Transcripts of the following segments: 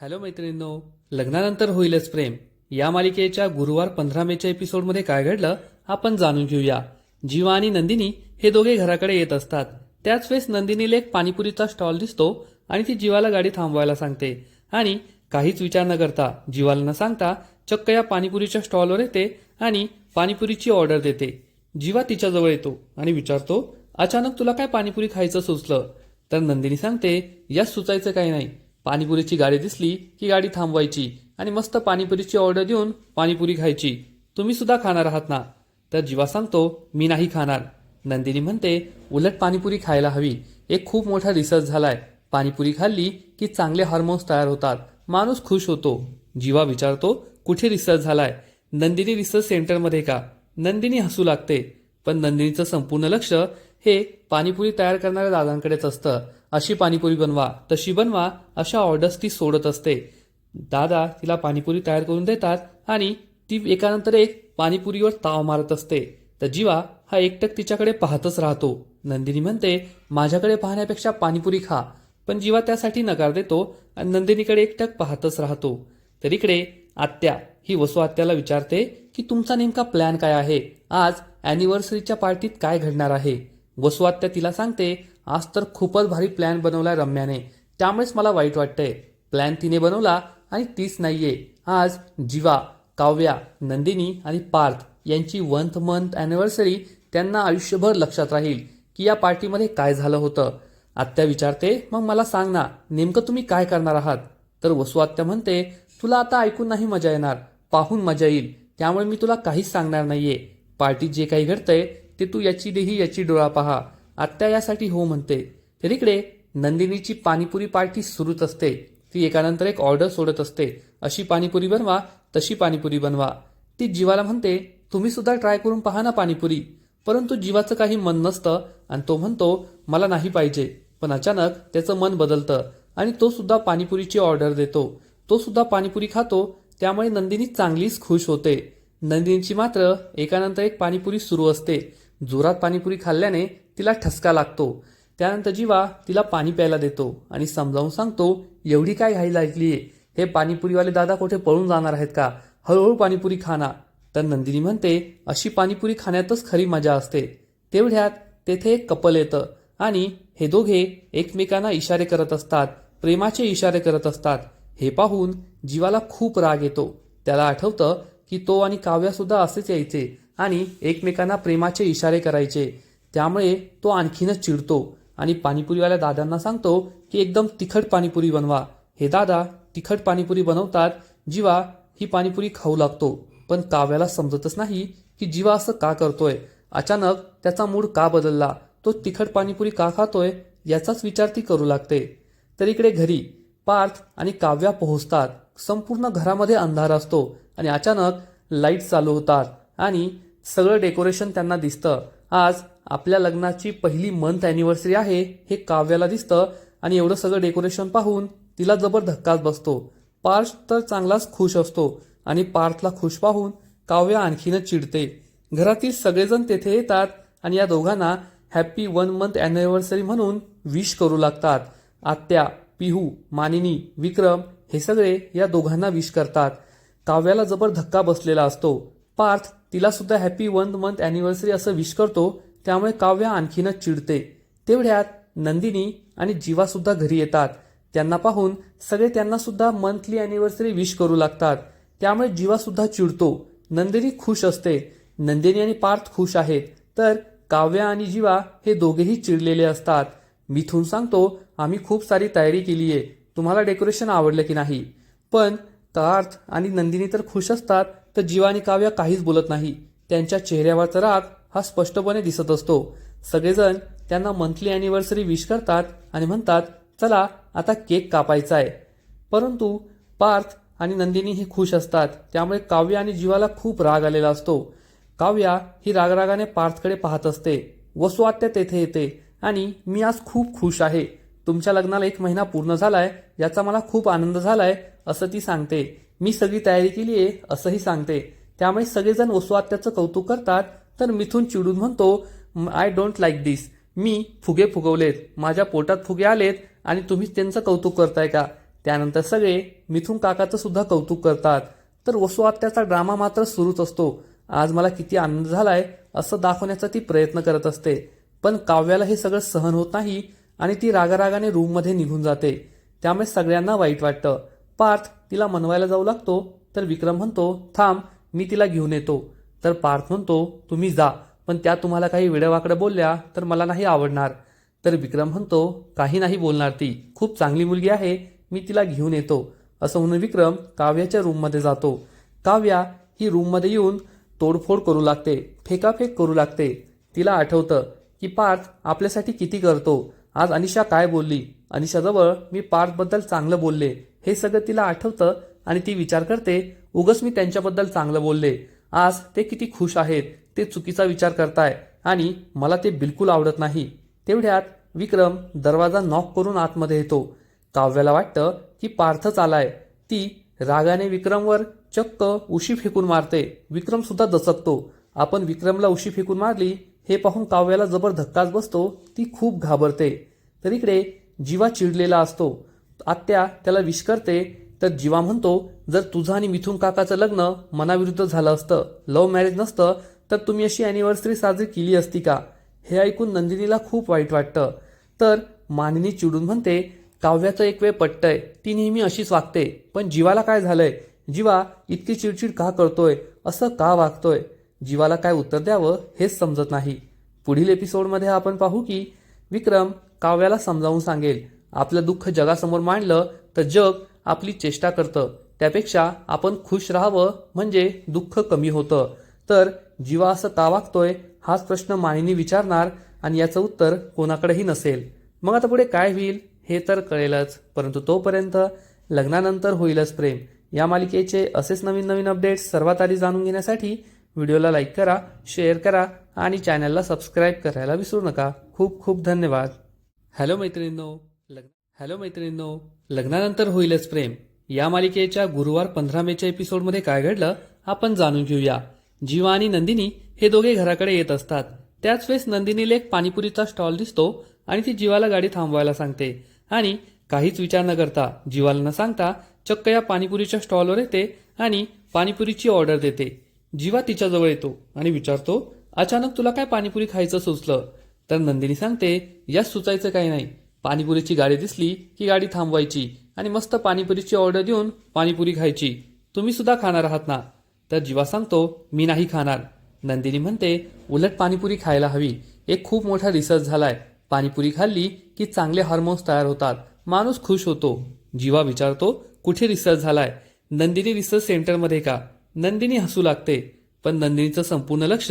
Hello मैत्रिणींनो लग्नानंतर होईलच प्रेम. या मालिकेच्या गुरुवार पंधरा मेच्या एपिसोडमध्ये काय घडलं आपण जाणून घेऊया. जीवा आणि नंदिनी हे दोघे घराकडे येत असतात. त्याच वेळेस नंदिनीला एक पाणीपुरीचा स्टॉल दिसतो आणि ती जीवाला गाडी थांबवायला सांगते. आणि काहीच विचार न करता जीवाला न सांगता चक्क या पाणीपुरीच्या स्टॉलवर येते आणि पाणीपुरीची ऑर्डर देते. जीवा तिच्याजवळ येतो आणि विचारतो अचानक तुला काय पाणीपुरी खायचं सुचलं? तर नंदिनी सांगते यात सुचायचं काही नाही. पाणीपुरीची गाडी दिसली की गाडी थांबवायची आणि मस्त पाणीपुरीची ऑर्डर देऊन पाणीपुरी खायची. तुम्ही सुद्धा खाणार आहात ना? तर जीवा सांगतो मी नाही खाणार. नंदिनी म्हणते उलट पाणीपुरी खायला हवी. एक खूप मोठा रिसर्च झालाय. पाणीपुरी खाल्ली की चांगले हार्मोन्स तयार होतात. माणूस खुश होतो. जीवा विचारतो कुठे रिसर्च झालाय? नंदिनी रिसर्च सेंटरमध्ये का? नंदिनी हसू लागते. पण नंदिनीचं संपूर्ण लक्ष हे पाणीपुरी तयार करणाऱ्या दादांकडेच असतं. अशी पाणीपुरी बनवा. तशी बनवा अशा ऑर्डर्स ती सोडत असते. दादा तिला पाणीपुरी तयार करून देतात आणि ती एकानंतर एक पाणीपुरीवर ताव मारत असते. तर जीवा हा एकटक तिच्याकडे पाहतच राहतो. नंदिनी म्हणते माझ्याकडे पाहण्यापेक्षा पाणीपुरी खा. पण जीवा त्यासाठी नकार देतो आणि नंदिनीकडे एकटक पाहतच राहतो. तर इकडे आत्या ही वसू आत्याला विचारते की तुमचा नेमका प्लॅन काय आहे? आज अॅनिव्हर्सरीच्या पार्टीत काय घडणार आहे? वसू आत्या तिला सांगते आज तर खूपच भारी प्लॅन बनवलाय रम्याने. त्यामुळेच मला वाईट वाटतंय. प्लॅन तिने बनवला आणि तीच नाहीये. आज जीवा काव्या नंदिनी आणि पार्थ यांची वंथ मंथ अॅनिव्हर्सरी त्यांना आयुष्यभर लक्षात राहील की या पार्टीमध्ये काय झालं होतं. आत्या विचारते मग मला सांग ना नेमकं तुम्ही काय करणार आहात? तर वसू आत्या म्हणते तुला आता ऐकून नाही मजा येणार पाहून मजा येईल. त्यामुळे मी तुला काहीच सांगणार नाहीये. पार्टीत जे काही घडतंय ते तू याची देही याची डोळा पहा. आत्या यासाठी हो म्हणते. तर इकडे नंदिनीची पाणीपुरी पार्टी सुरूच असते. ती एकानंतर एक ऑर्डर सोडत असते. अशी पाणीपुरी बनवा तशी पाणीपुरी बनवा. ती जीवाला म्हणते तुम्ही सुद्धा ट्राय करून पहा ना पाणीपुरी. परंतु जीवाचं काही मन नसतं आणि तो म्हणतो मला नाही पाहिजे. पण अचानक त्याचं मन बदलतं आणि तो सुद्धा पाणीपुरीची ऑर्डर देतो. तो सुद्धा पाणीपुरी खातो त्यामुळे नंदिनी चांगलीच खुश होते. नंदिनीची मात्र एकानंतर एक पाणीपुरी सुरू असते. जोरात पाणीपुरी खाल्ल्याने तिला ठसका लागतो. त्यानंतर जीवा तिला पाणी प्यायला देतो आणि समजावून सांगतो एवढी काय घाई लागलीये हे पाणीपुरीवाले दादा कुठे पळून जाणार आहेत का? हळूहळू पाणीपुरी खाना तर नंदिनी म्हणते अशी पाणीपुरी खाण्यातच खरी मजा असते. तेवढ्यात तेथे एक कपल येतं आणि हे दोघे एकमेकांना इशारे करत असतात प्रेमाचे इशारे करत असतात. हे पाहून जीवाला खूप राग येतो. त्याला आठवतं की तो आणि काव्यासुद्धा असेच यायचे आणि एकमेकांना प्रेमाचे इशारे करायचे. त्यामुळे तो आणखीनच चिडतो आणि पाणीपुरीवाल्या दादांना सांगतो की एकदम तिखट पाणीपुरी बनवा. हे दादा तिखट पाणीपुरी बनवतात जीवा ही पाणीपुरी खाऊ लागतो. पण काव्याला समजतच नाही की जीवा असं का करतोय. अचानक त्याचा मूड का बदलला? तो तिखट पाणीपुरी का खातोय? याचाच विचार ती करू लागते. तर इकडे घरी पार्थ आणि काव्या पोहोचतात. संपूर्ण घरामध्ये अंधार असतो आणि अचानक लाइट चालू होतात आणि सगळं डेकोरेशन त्यांना दिसतं. आज आपल्या लग्नाची पहिली मंथ अॅनिव्हर्सरी आहे हे काव्याला दिसतं आणि एवढं सगळं डेकोरेशन पाहून तिला जबर धक्काच बसतो. पार्थ तर चांगलाच खुश असतो आणि पार्थला खुश पाहून काव्या आणखीनच चिडते. घरातील सगळेजण तेथे येतात आणि या दोघांना हॅप्पी वन मंथ अॅनिव्हर्सरी म्हणून विश करू लागतात. आत्या पिहू मानिनी विक्रम हे सगळे या दोघांना विश करतात. काव्याला जबर धक्का बसलेला असतो. पार्थ तिला सुद्धा हॅपी वन मंथ अॅनिव्हर्सरी असं विश करतो त्यामुळे काव्या आणखीनच चिडते. तेवढ्यात नंदिनी आणि जीवासुद्धा घरी येतात. त्यांना पाहून सगळे त्यांना सुद्धा मंथली अॅनिव्हर्सरी विश करू लागतात. त्यामुळे जीवासुद्धा चिडतो. नंदिनी खुश असते. नंदिनी आणि पार्थ खुश आहेत. तर काव्या आणि जीवा हे दोघेही चिडलेले असतात. मिथून सांगतो आम्ही खूप सारी तयारी केली आहे तुम्हाला डेकोरेशन आवडलं की नाही? पण पार्थ आणि नंदिनी तर खुश असतात तर जीवा आणि काव्या काहीच बोलत नाही. त्यांच्या चेहऱ्यावरचा राग हा स्पष्टपणे दिसत असतो. सगळेजण त्यांना मंथली अॅनिव्हर्सरी विश करतात आणि म्हणतात चला आता केक कापायचा आहे परंतु पार्थ आणि नंदिनी ही खुश असतात. त्यामुळे काव्य आणि जीवाला खूप राग आलेला असतो. काव्या ही रागरागाने पार्थकडे पाहत असते. वसू तेथे येते. आणि मी आज खूप खुश आहे. तुमच्या लग्नाला एक महिना पूर्ण झालाय याचा मला खूप आनंद झालाय असं ती सांगते. मी सगळी तयारी केली आहे असंही सांगते. त्यामुळे सगळेजण वसुआत्याचं कौतुक करतात तर मिथून चिडून म्हणतो आय डोंट लाईक दिस मी फुगे फुगवलेत. माझ्या पोटात फुगे आलेत आणि तुम्ही त्यांचं कौतुक करताय का? त्यानंतर सगळे मिथून काकाचं सुद्धा कौतुक करतात. तर वसुआत्याचा ड्रामा मात्र सुरूच असतो. आज मला किती आनंद झालाय असं दाखवण्याचा ती प्रयत्न करत असते. पण काव्याला हे सगळं सहन होत नाही आणि ती रागारागाने रूममध्ये निघून जाते. त्यामुळे सगळ्यांना वाईट वाटतं. पार्थ तिला मनवायला जाऊ लागतो. तर विक्रम म्हणतो थांब मी तिला घेऊन येतो. तर पार्थ म्हणतो तुम्ही जा पण त्या तुम्हाला काही वेडवाकडं बोलल्या तर मला नाही आवडणार. तर विक्रम म्हणतो काही नाही बोलणार ती खूप चांगली मुलगी आहे मी तिला घेऊन येतो. असं म्हणून विक्रम काव्याच्या रूममध्ये जातो. काव्या ही रूममध्ये येऊन तोडफोड करू लागते फेकाफेक करू लागते. तिला आठवतं की पार्थ आपल्यासाठी किती करतो. आज अनिशा काय बोलली? अनिशाजवळ मी पार्थबद्दल चांगलं बोलले. हे सगळं तिला आठवतं आणि ती विचार करते उगस मी त्यांच्याबद्दल चांगलं बोलले. आज ते किती खुश आहेत ते चुकीचा विचार करताय आणि मला ते बिलकुल आवडत नाही. तेवढ्यात विक्रम दरवाजा नॉक करून आतमध्ये येतो. काव्याला वाटतं की पार्थच आलाय. ती रागाने विक्रमवर चक्क उशी फेकून मारते. विक्रम सुद्धा दचकतो. आपण विक्रमला उशी फेकून मारली हे पाहून काव्याला जबर धक्काच बसतो ती खूप घाबरते. तर इकडे जीवा चिडलेला असतो. आत्या त्याला विष करते तर जीवा म्हणतो जर तुझं आणि मिथून काकाचं लग्न मनाविरुद्ध झालं असतं लव्ह मॅरेज नसतं तर तुम्ही अशी अॅनिव्हर्सरी साजरी केली असती का? हे ऐकून नंदिनीला खूप वाईट वाटतं. तर मानिनी चिडून म्हणते काव्याचं एक वेळ पटतंय ती नेहमी अशीच वागते पण जीवाला काय झालंय? जीवा इतकी चिडचिड का करतोय? असं का वागतोय? जीवाला काय उत्तर द्यावं हेच समजत नाही. पुढील एपिसोडमध्ये आपण पाहू की विक्रम काव्याला समजावून सांगेल. आपलं दुःख जगासमोर मांडलं तर जग आपली चेष्टा करतं. त्यापेक्षा आपण खुश राहावं म्हणजे दुःख कमी होतं. तर जीवा असं का वागतोय हाच प्रश्न माईनी विचारणार आणि याचं उत्तर कोणाकडेही नसेल. मग आता पुढे काय होईल हे तर कळेलच परंतु तोपर्यंत लग्नानंतर होईलच प्रेम. या मालिकेचे असेच नवीन नवीन अपडेट्स सर्वात आधी जाणून घेण्यासाठी व्हिडिओला लाईक करा शेअर करा आणि चॅनलला सबस्क्राईब करायला विसरू नका. खूप खूप धन्यवाद. हॅलो मैत्रिणींनो हॅलो मैत्रिणींनो लग्नानंतर होईलच प्रेम. या मालिकेच्या गुरुवार पंधरा मेच्या एपिसोडमध्ये काय घडलं आपण जाणून घेऊया. जीवा आणि नंदिनी हे दोघे घराकडे येत असतात. त्याच वेळेस नंदिनीला एक पाणीपुरीचा स्टॉल दिसतो आणि ती जीवाला गाडी थांबवायला सांगते. आणि काहीच विचार न करता जीवाला न सांगता चक्क या पाणीपुरीच्या स्टॉलवर येते आणि पाणीपुरीची ऑर्डर देते. जीवा तिच्याजवळ येतो आणि विचारतो अचानक तुला काय पाणीपुरी खायचं सुचलं? तर नंदिनी सांगते यास सुचायचं काही नाही. पाणीपुरीची गाडी दिसली की गाडी थांबवायची आणि मस्त पाणीपुरीची ऑर्डर देऊन पाणीपुरी खायची. तुम्ही सुद्धा खाणार आहात ना? तर जीवा सांगतो मी नाही खाणार. नंदिनी म्हणते उलट पाणीपुरी खायला हवी. एक खूप मोठा रिसर्च झालाय. पाणीपुरी खाल्ली की चांगले हार्मोन्स तयार होतात. माणूस खुश होतो. जीवा विचारतो कुठे रिसर्च झालाय? नंदिनी रिसर्च सेंटरमध्ये का? नंदिनी हसू लागते. पण नंदिनीचं संपूर्ण लक्ष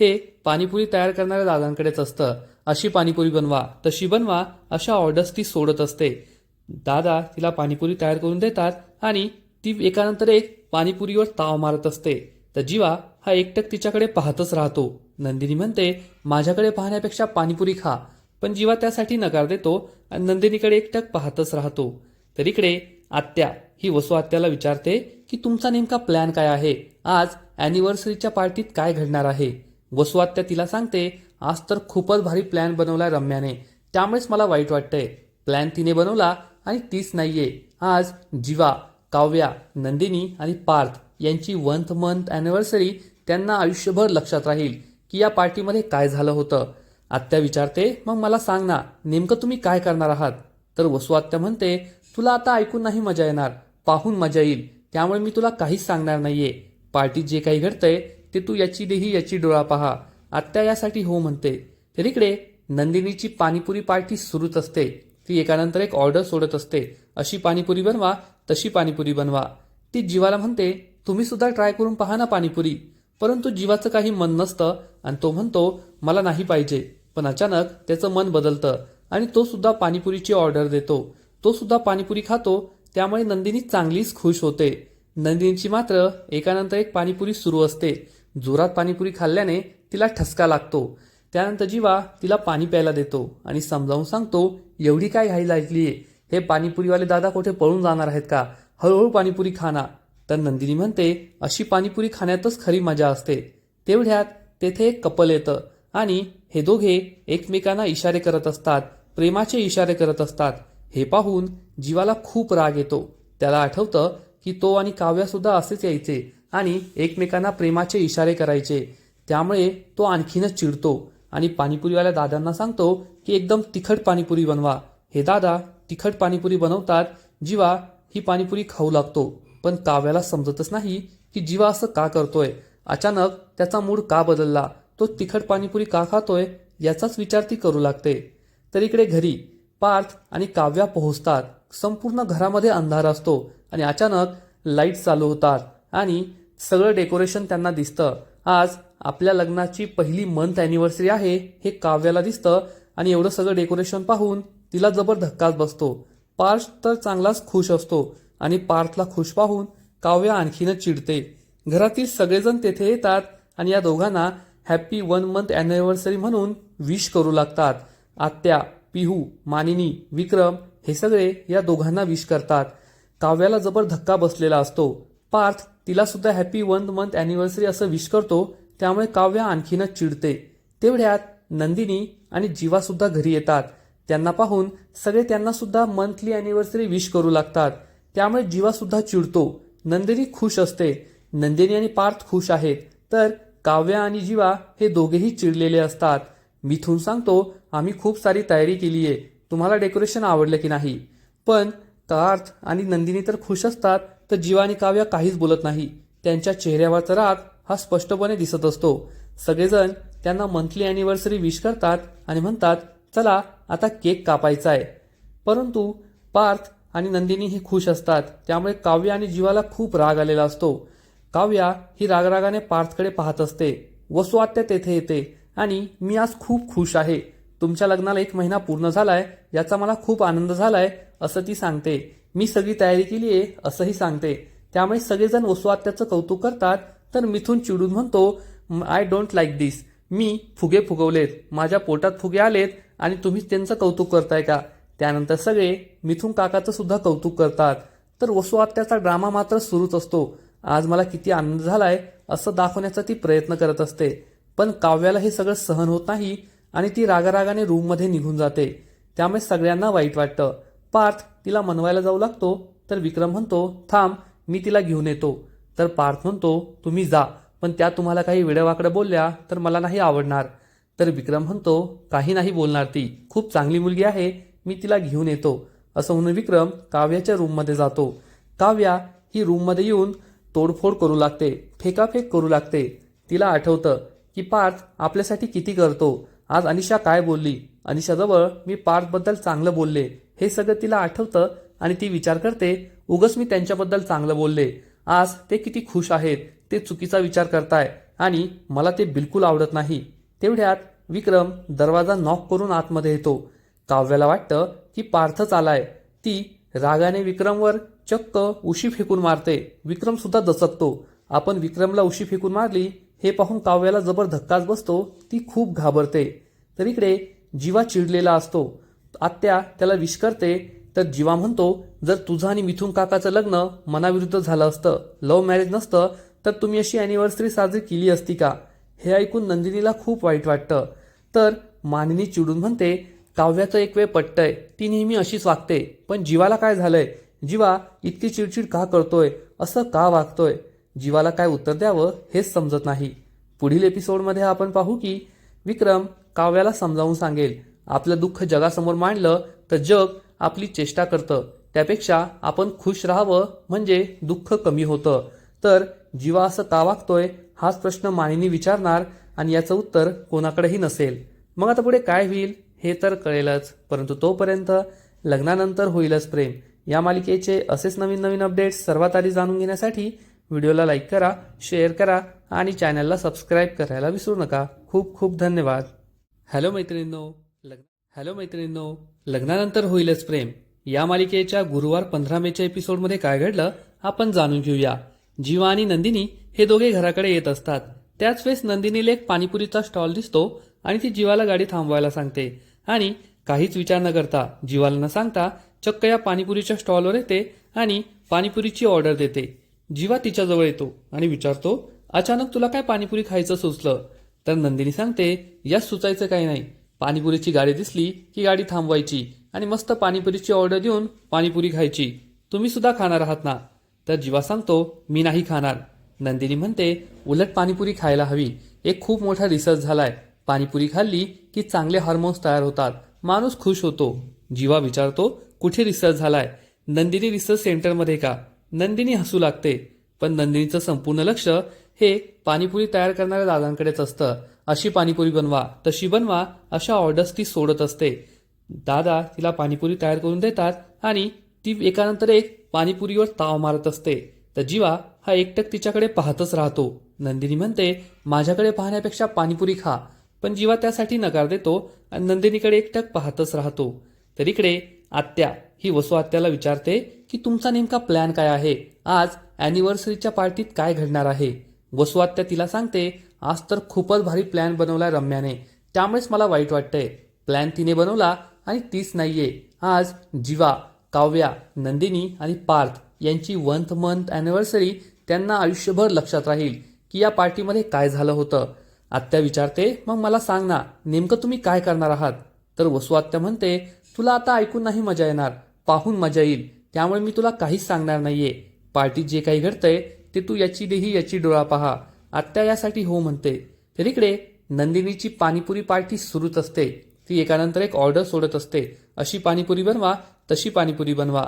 हे पाणीपुरी तयार करणाऱ्या दादांकडेच असतं. अशी पाणीपुरी बनवा. तशी बनवा अशा ऑर्डर्स ती सोडत असते. दादा तिला पाणीपुरी तयार करून देतात आणि ती एकानंतर एक पाणीपुरीवर ताव मारत असते. तर जीवा हा एकटक तिच्याकडे पाहतच राहतो. नंदिनी म्हणते माझ्याकडे पाहण्यापेक्षा पाणीपुरी खा. पण जीवा त्यासाठी नकार देतो आणि नंदिनीकडे एकटक पाहतच राहतो. तर इकडे आत्या ही वसू आत्याला विचारते की तुमचा नेमका प्लॅन काय आहे? आज अॅनिव्हर्सरीच्या पार्टीत काय घडणार आहे? वसू आत्या तिला सांगते आज तर खूपच भारी प्लॅन बनवलाय रम्याने. त्यामुळेच मला वाईट वाटतंय. प्लॅन तिने बनवला आणि तीच नाहीये. आज जीवा काव्या नंदिनी आणि पार्थ यांची वन्थ मंथ अॅनिव्हर्सरी त्यांना आयुष्यभर लक्षात राहील की या पार्टीमध्ये काय झालं होतं. आत्या विचारते मग मला सांग ना नेमकं तुम्ही काय करणार आहात? तर वसू आत्या म्हणते तुला आता ऐकून नाही मजा येणार पाहून मजा येईल. त्यामुळे मी तुला काहीच सांगणार नाहीये. पार्टीत जे काही घडतंय ते तू याची देही याची डोळा पहा. आत्या यासाठी हो म्हणते. तर इकडे नंदिनीची पाणीपुरी पार्टी सुरूच असते. ती एकानंतर एक ऑर्डर सोडत असते. अशी पाणीपुरी बनवा तशी पाणीपुरी बनवा. ती जीवाला म्हणते तुम्ही सुद्धा ट्राय करून पहा ना पाणीपुरी. परंतु जीवाचं काही मन नसतं आणि तो म्हणतो मला नाही पाहिजे. पण अचानक त्याचं मन बदलतं आणि तो सुद्धा पाणीपुरीची ऑर्डर देतो. तो सुद्धा पाणीपुरी खातो त्यामुळे नंदिनी चांगलीच खुश होते. नंदिनीची मात्र एकानंतर एक पाणीपुरी सुरू असते. जोरात पाणीपुरी खाल्ल्याने तिला ठसका लागतो. त्यानंतर जीवा तिला पाणी प्यायला देतो आणि समजावून सांगतो एवढी काय घाई लागलीये हे पाणीपुरीवाले दादा कुठे पळून जाणार आहेत का? हळूहळू पाणीपुरी खाना तर नंदिनी म्हणते अशी पाणीपुरी खाण्यातच खरी मजा असते. तेवढ्यात तेथे एक कपल येतं आणि हे दोघे एकमेकांना इशारे करत असतात प्रेमाचे इशारे करत असतात. हे पाहून जीवाला खूप राग येतो. त्याला आठवतं की तो आणि काव्यासुद्धा असेच यायचे आणि एकमेकांना प्रेमाचे इशारे करायचे. त्यामुळे तो आणखीनच चिडतो आणि पाणीपुरीवाल्या दादांना सांगतो की एकदम तिखट पाणीपुरी बनवा. हे दादा तिखट पाणीपुरी बनवतात जीवा ही पाणीपुरी खाऊ लागतो. पण काव्याला समजतच नाही की जीवा असं का करतोय. अचानक त्याचा मूड का बदलला? तो तिखट पाणीपुरी का खातोय? याचाच विचार ती करू लागते. तर इकडे घरी पार्थ आणि काव्या पोहोचतात. संपूर्ण घरामध्ये अंधार असतो आणि अचानक लाइट चालू होतात आणि सगळं डेकोरेशन त्यांना दिसतं. आज आपल्या लग्नाची पहिली मंथ अॅनिव्हर्सरी आहे हे काव्याला दिसतं आणि एवढं सगळं डेकोरेशन पाहून तिला जबर धक्काच बसतो. पार्थ तर चांगलाच खुश असतो आणि पार्थला खुश पाहून काव्य आणखीनच चिडते. घरातील सगळेजण तेथे येतात आणि या दोघांना हॅप्पी वन मंथ अॅनिव्हर्सरी म्हणून विश करू लागतात. आत्या पिहू मानिनी विक्रम हे सगळे या दोघांना विश करतात. काव्याला जबर धक्का बसलेला असतो. पार्थ तिला सुद्धा हॅपी वन मंथ अॅनिव्हर्सरी असं विश करतो त्यामुळे काव्य आणखीनच चिडते. तेवढ्यात नंदिनी आणि जीवासुद्धा घरी येतात. त्यांना पाहून सगळे त्यांना सुद्धा मंथली अॅनिव्हर्सरी विश करू लागतात. त्यामुळे जीवासुद्धा चिडतो. नंदिनी खुश असते. नंदिनी आणि पार्थ खुश आहेत. तर काव्या आणि जीवा हे दोघेही चिडलेले असतात. मिथून सांगतो आम्ही खूप सारी तयारी केली आहे तुम्हाला डेकोरेशन आवडलं की नाही? पण पार्थ आणि नंदिनी तर खुश असतात तर जीवा आणि काव्या काहीच बोलत नाही. त्यांच्या चेहऱ्यावरचा राग हा स्पष्टपणे दिसत असतो. सगळेजण त्यांना मंथली अॅनिव्हर्सरी विश करतात आणि म्हणतात चला आता केक कापायचा आहे परंतु पार्थ आणि नंदिनी ही खुश असतात. त्यामुळे काव्य आणि जीवाला खूप राग आलेला असतो. काव्या ही रागरागाने पार्थकडे पाहत असते. वसू तेथे येते. आणि मी आज खूप खुश आहे. तुमच्या लग्नाला एक महिना पूर्ण झालाय याचा मला खूप आनंद झालाय असं ती सांगते. मी सगळी तयारी केली आहे असंही सांगते. त्यामुळे सगळेजण वसुआत्याचं कौतुक करतात तर मिथून चिडून म्हणतो आय डोंट लाईक दिस मी फुगे फुगवलेत. माझ्या पोटात फुगे आलेत आणि तुम्ही त्यांचं कौतुक करताय का? त्यानंतर सगळे मिथून काकाचं सुद्धा कौतुक करतात. तर वसुआत्याचा ड्रामा मात्र सुरूच असतो. आज मला किती आनंद झालाय असं दाखवण्याचा ती प्रयत्न करत असते. पण काव्याला हे सगळं सहन होत नाही आणि ती रागारागाने रूममध्ये निघून जाते. त्यामुळे सगळ्यांना वाईट वाटतं. पार्थ तिला मनवायला जाऊ लागतो. तर विक्रम म्हणतो थांब मी तिला घेऊन येतो. तर पार्थ म्हणतो तुम्ही जा पण त्या तुम्हाला काही वेडेवाकडं बोलल्या तर मला नाही आवडणार. तर विक्रम म्हणतो काही नाही बोलणार ती खूप चांगली मुलगी आहे मी तिला घेऊन येतो. असं म्हणून विक्रम काव्याच्या रूममध्ये जातो. काव्या ही रूममध्ये येऊन तोडफोड करू लागते फेकाफेक करू लागते. तिला आठवतं की पार्थ आपल्यासाठी किती करतो. आज अनिशा काय बोलली? अनिशाजवळ मी पार्थबद्दल चांगलं बोलले. हे सगळं तिला आठवतं आणि ती विचार करते उगस मी त्यांच्याबद्दल चांगलं बोलले. आज ते किती खुश आहेत ते चुकीचा विचार करताय आणि मला ते बिलकुल आवडत नाही. तेवढ्यात विक्रम दरवाजा नॉक करून आतमध्ये येतो. काव्याला वाटतं की पार्थच आलाय. ती रागाने विक्रमवर चक्क उशी फेकून मारते. विक्रम सुद्धा दचकतो. आपण विक्रमला उशी फेकून मारली हे पाहून काव्याला जबर धक्काच बसतो ती खूप घाबरते. तर इकडे जीवा चिडलेला असतो. आत्या त्याला विश करते तर जीवा म्हणतो जर तुझं आणि मिथुन काकाचं लग्न मनाविरुद्ध झालं असतं लव्ह मॅरेज नसतं तर तुम्ही अशी अॅनिव्हर्सरी साजरी केली असती का? हे ऐकून नंदिनीला खूप वाईट वाटतं. तर मानिनी चिडून म्हणते काव्याचं एक वेळ पटतंय ती नेहमी अशीच वागते पण जीवाला काय झालंय? जीवा इतकी चिडचिड का करतोय? असं का वागतोय? जीवाला काय उत्तर द्यावं हेच समजत नाही. पुढील एपिसोडमध्ये आपण पाहू की विक्रम काव्याला समजावून सांगेल. आपलं दुःख जगासमोर मांडलं तर जग आपली चेष्टा करतं. त्यापेक्षा आपण खुश राहावं म्हणजे दुःख कमी होतं. तर जीवा असं का वागतोय? हाच प्रश्न मानिनी विचारणार आणि याचं उत्तर कोणाकडेही नसेल. मग आता पुढे काय होईल? हे तर कळेलच. परंतु तोपर्यंत लग्नानंतर होईलच प्रेम. या मालिकेचे असेच नवीन नवीन अपडेट्स सर्वात आधी जाणून घेण्यासाठी व्हिडिओला लाईक करा शेअर करा आणि चॅनलला सबस्क्राईब करायला विसरू नका. खूप खूप धन्यवाद. हॅलो मैत्रिणींनो लग्न हॅलो मैत्रिणींनो लग्नानंतर होईलच प्रेम. या मालिकेच्या गुरुवार पंधरा मेच्या एपिसोडमध्ये काय घडलं आपण जाणून घेऊया. जीवा आणि नंदिनी हे दोघे घराकडे येत असतात. त्याच वेळेस नंदिनीला एक पाणीपुरीचा स्टॉल दिसतो आणि ती जीवाला गाडी थांबवायला सांगते. आणि काहीच विचार न करता जीवाला न सांगता चक्क या पाणीपुरीच्या स्टॉलवर येते आणि पाणीपुरीची ऑर्डर देते. जीवा तिच्याजवळ येतो आणि विचारतो अचानक तुला काय पाणीपुरी खायचं सुचलं? तर नंदिनी सांगते यास सुचायचं काही नाही. पाणीपुरीची गाडी दिसली की गाडी थांबवायची आणि मस्त पाणीपुरीची ऑर्डर देऊन पाणीपुरी खायची. तुम्ही सुद्धा खाणार आहात ना? तर जीवा सांगतो मी नाही खाणार. नंदिनी म्हणते उलट पाणीपुरी खायला हवी. एक खूप मोठा रिसर्च झालाय. पाणीपुरी खाल्ली की चांगले हार्मोन्स तयार होतात. माणूस खुश होतो. जीवा विचारतो कुठे रिसर्च झालाय? नंदिनी रिसर्च सेंटरमध्ये का? नंदिनी हसू लागते. पण नंदिनीचं संपूर्ण लक्ष हे पाणीपुरी तयार करणाऱ्या दादांकडेच असतं. अशी पाणीपुरी बनवा. तशी बनवा अशा ऑर्डर्स ती सोडत असते. दादा तिला पाणीपुरी तयार करून देतात आणि ती एकानंतर एक पाणीपुरीवर ताव मारत असते. तर जीवा हा एकटक तिच्याकडे पाहतच राहतो. नंदिनी म्हणते माझ्याकडे पाहण्यापेक्षा पाणीपुरी खा. पण जीवा त्यासाठी नकार देतो आणि नंदिनीकडे एकटक पाहतच राहतो. तर इकडे आत्या ही वसू आत्याला विचारते की तुमचा नेमका प्लॅन काय आहे? आज अॅनिव्हर्सरीच्या पार्टीत काय घडणार आहे? वसू आत्या तिला सांगते आज तर खूपच भारी प्लॅन बनवलाय रम्याने. त्यामुळेच मला वाईट वाटतंय. प्लॅन तिने बनवला आणि तीच नाहीये. आज जीवा काव्या नंदिनी आणि पार्थ यांची वंथ मंथ अॅनिव्हर्सरी त्यांना आयुष्यभर लक्षात राहील की या पार्टीमध्ये काय झालं होतं. आत्या विचारते मग मला सांग ना नेमकं तुम्ही काय करणार आहात? तर वसू आत्या म्हणते तुला आता ऐकून नाही मजा येणार पाहून मजा येईल. त्यामुळे मी तुला काहीच सांगणार नाहीये. पार्टीत जे काही घडतंय ते तू याची देही याची डोळा पहा. आत्या यासाठी हो म्हणते. तर इकडे नंदिनीची पाणीपुरी पार्टी सुरूच असते. ती एकानंतर एक ऑर्डर सोडत असते. अशी पाणीपुरी बनवा तशी पाणीपुरी बनवा.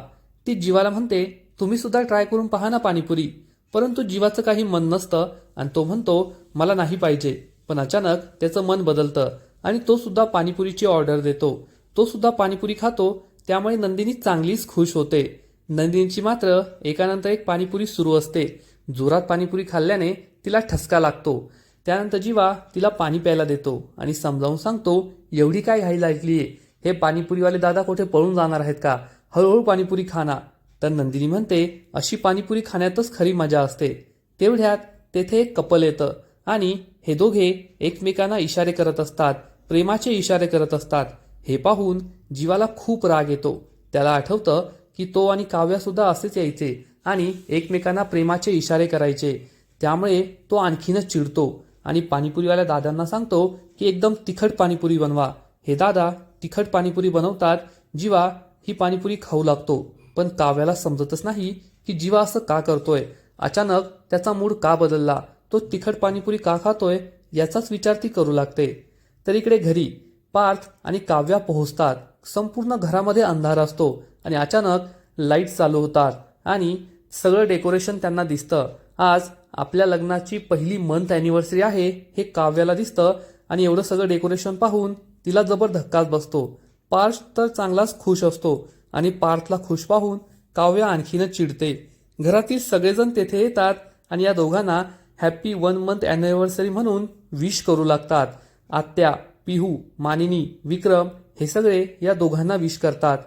ती जीवाला म्हणते तुम्ही सुद्धा ट्राय करून पहा ना पाणीपुरी. परंतु जीवाचं काही मन नसतं आणि तो म्हणतो मला नाही पाहिजे. पण अचानक त्याचं मन बदलतं आणि तो सुद्धा पाणीपुरीची ऑर्डर देतो. तो सुद्धा पाणीपुरी खातो त्यामुळे नंदिनी चांगलीच खुश होते. नंदिनीची मात्र एकानंतर एक पाणीपुरी सुरू असते. जोरात पाणीपुरी खाल्ल्याने तिला ठसका लागतो. त्यानंतर जीवा तिला पाणी प्यायला देतो आणि समजावून सांगतो एवढी काय घाई आहे? हे पाणीपुरीवाले दादा कुठे पळून जाणार आहेत का? हळूहळू पाणीपुरी खाना तर नंदिनी म्हणते अशी पाणीपुरी खाण्यातच खरी मजा असते. तेवढ्यात तेथे एक कपल येतं आणि हे दोघे एकमेकांना इशारे करत असतात प्रेमाचे इशारे करत असतात. हे पाहून जीवाला खूप राग येतो. त्याला आठवतं की तो आणि काव्यासुद्धा असेच यायचे आणि एकमेकांना प्रेमाचे इशारे करायचे. त्यामुळे तो आणखीनच चिडतो आणि पाणीपुरीवाल्या दादांना सांगतो की एकदम तिखट पाणीपुरी बनवा. हे दादा तिखट पाणीपुरी बनवतात जीवा ही पाणीपुरी खाऊ लागतो. पण काव्याला समजतच नाही की जीवा असं का करतोय. अचानक त्याचा मूड का बदलला? तो तिखट पाणीपुरी का खातोय? याचाच विचार ती करू लागते. तर इकडे घरी पार्थ आणि काव्या पोहोचतात. संपूर्ण घरामध्ये अंधार असतो आणि अचानक लाइट चालू होतात आणि सगळं डेकोरेशन त्यांना दिसतं. आज आपल्या लग्नाची पहिली मंथ अॅनिव्हर्सरी आहे हे काव्याला दिसतं आणि एवढं सगळं डेकोरेशन पाहून तिला जबर धक्काच बसतो. पार्थ तर चांगलाच खुश असतो आणि पार्थला खुश पाहून काव्या आणखीनच चिडते. घरातील सगळेजण तेथे येतात आणि या दोघांना हॅपी वन मंथ अॅनिव्हर्सरी म्हणून विश करू लागतात. आत्या पिहू मानिनी विक्रम हे सगळे या दोघांना विश करतात.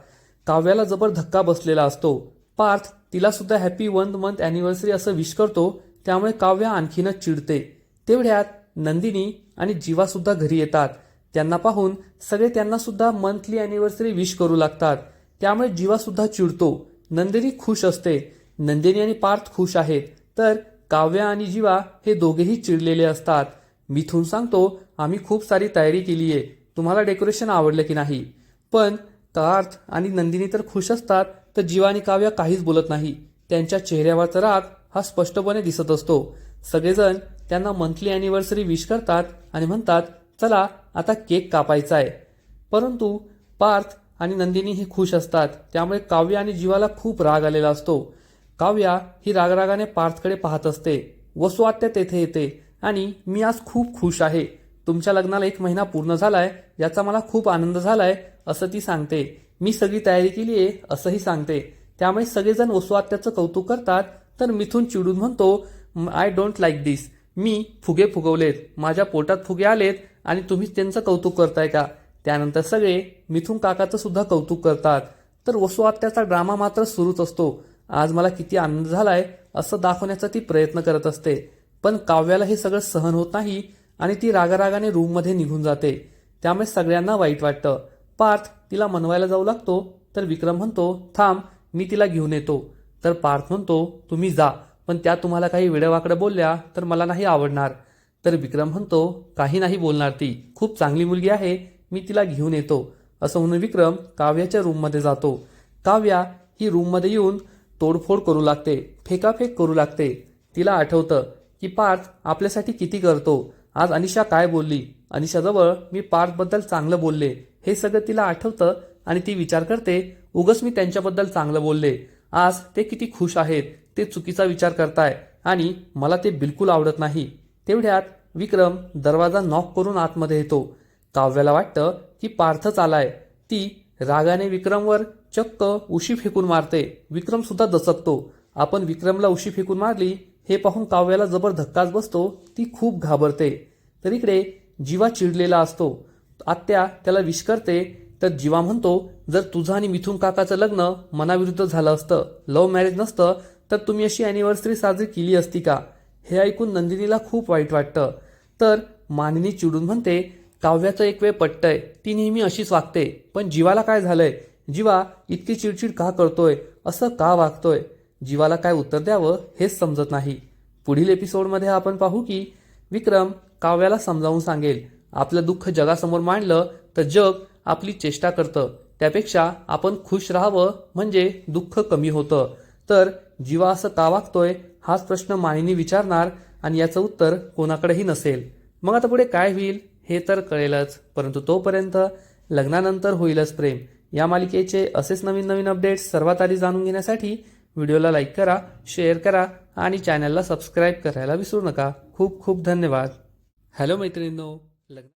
काव्याला जबर धक्का बसलेला असतो. पार्थ तिला सुद्धा हॅपी वन मंथ अॅनिव्हर्सरी असं विश करतो त्यामुळे काव्या आणखीनच चिडते. तेवढ्यात नंदिनी आणि जीवा सुद्धा घरी येतात. त्यांना पाहून सगळे त्यांना सुद्धा मंथली अॅनिव्हर्सरी विश करू लागतात. त्यामुळे जीवा सुद्धा चिडतो. नंदिनी खुश असते. नंदिनी आणि पार्थ खुश आहेत. तर काव्या आणि जीवा हे दोघेही चिडलेले असतात. मिथून सांगतो आम्ही खूप सारी तयारी केली आहे तुम्हाला डेकोरेशन आवडलं की नाही? पण पार्थ आणि नंदिनी तर खुश असतात. तर जीवानी काव्य काव्या काहीच बोलत नाही. त्यांच्या चेहऱ्यावरचा राग हा स्पष्टपणे दिसत असतो. सगळेजण त्यांना मंथली अॅनिव्हर्सरी विश करतात आणि म्हणतात चला आता केक कापायचा आहे परंतु पार्थ आणि नंदिनी ही खुश असतात. त्यामुळे काव्य आणि जीवाला खूप राग आलेला असतो. काव्या ही रागरागाने पार्थकडे पाहत असते. वसू तेथे येते. आणि मी आज खूप खुश आहे. तुमच्या लग्नाला एक महिना पूर्ण झालाय याचा मला खूप आनंद झालाय असं ती सांगते. मी सगळी तयारी केली आहे असंही सांगते. त्यामुळे सगळेजण वसुआत्याचं कौतुक करतात. तर मिथून चिडून म्हणतो आय डोंट लाईक दिस मी फुगे फुगवलेत. माझ्या पोटात फुगे आलेत आणि तुम्ही त्यांचं कौतुक करताय का? त्यानंतर सगळे मिथून काकाचं सुद्धा कौतुक करतात. तर वसुआत्याचा ड्रामा मात्र सुरूच असतो. आज मला किती आनंद झालाय असं दाखवण्याचा ती प्रयत्न करत असते. पण काव्याला हे सगळं सहन होत नाही आणि ती रागारागाने रूममध्ये निघून जाते. त्यामुळे सगळ्यांना वाईट वाटतं. पार्थ तिला मनवायला जाऊ लागतो. तर विक्रम म्हणतो थांब मी तिला घेऊन येतो. तर पार्थ म्हणतो तुम्ही जा पण त्या तुम्हाला काही वेडेवाकडं बोलल्या तर मला नाही आवडणार. तर विक्रम म्हणतो काही नाही बोलणार ती खूप चांगली मुलगी आहे मी तिला घेऊन येतो. असं म्हणून विक्रम काव्याच्या रूममध्ये जातो. काव्या ही रूममध्ये येऊन तोडफोड करू लागते फेकाफेक करू लागते. तिला आठवतं की पार्थ आपल्यासाठी किती करतो. आज अनिशा काय बोलली? अनिशाजवळ मी पार्थबद्दल चांगलं बोलले. हे सगळं तिला आठवतं आणि ती विचार करते उगच मी त्यांच्याबद्दल चांगलं बोलले. आज ते किती खुश आहेत ते चुकीचा विचार करताय आणि मला ते बिलकुल आवडत नाही. तेवढ्यात विक्रम दरवाजा नॉक करून आतमध्ये येतो. काव्याला वाटतं की पार्थच आलाय. ती रागाने विक्रमवर चक्क उशी फेकून मारते. विक्रम सुद्धा दचकतो. आपण विक्रमला उशी फेकून मारली हे पाहून काव्याला जबर धक्काच बसतो ती खूप घाबरते. तर इकडे जीवा चिडलेला असतो. आत्या त्याला विश करते तर जीवा म्हणतो जर तुझं आणि मिथुन काकाचं लग्न मनाविरुद्ध झालं असतं लव्ह मॅरेज नसतं तर तुम्ही अशी अॅनिव्हर्सरी साजरी केली असती का? हे ऐकून नंदिनीला खूप वाईट वाटतं. तर मानिनी चिडून म्हणते काव्याचं एक वेळ पटतंय ती नेहमी अशीच वागते पण जीवाला काय झालंय? जीवा इतकी चिडचिड का करतोय? असं का वागतोय? जीवाला काय उत्तर द्यावं हेच समजत नाही. पुढील एपिसोडमध्ये आपण पाहू की विक्रम काव्याला समजावून सांगेल आपलं दुःख जगासमोर मांडलं तर जग आपली चेष्टा करतं. त्यापेक्षा आपण खुश राहावं म्हणजे दुःख कमी होतं. तर जीवा असं का वागतोय हाच प्रश्न मानिनी विचारणार आणि याचं उत्तर कोणाकडेही नसेल. मग आता पुढे काय होईल हे तर कळेलच परंतु तोपर्यंत लग्नानंतर होईलच प्रेम. या मालिकेचे असेच नवीन नवीन अपडेट्स सर्वात आधी जाणून घेण्यासाठी व्हिडिओला लाईक करा शेअर करा आणि चॅनलला सबस्क्राईब करायला विसरू नका. खूप खूप धन्यवाद. हॅलो मैत्रिणींनो लग्न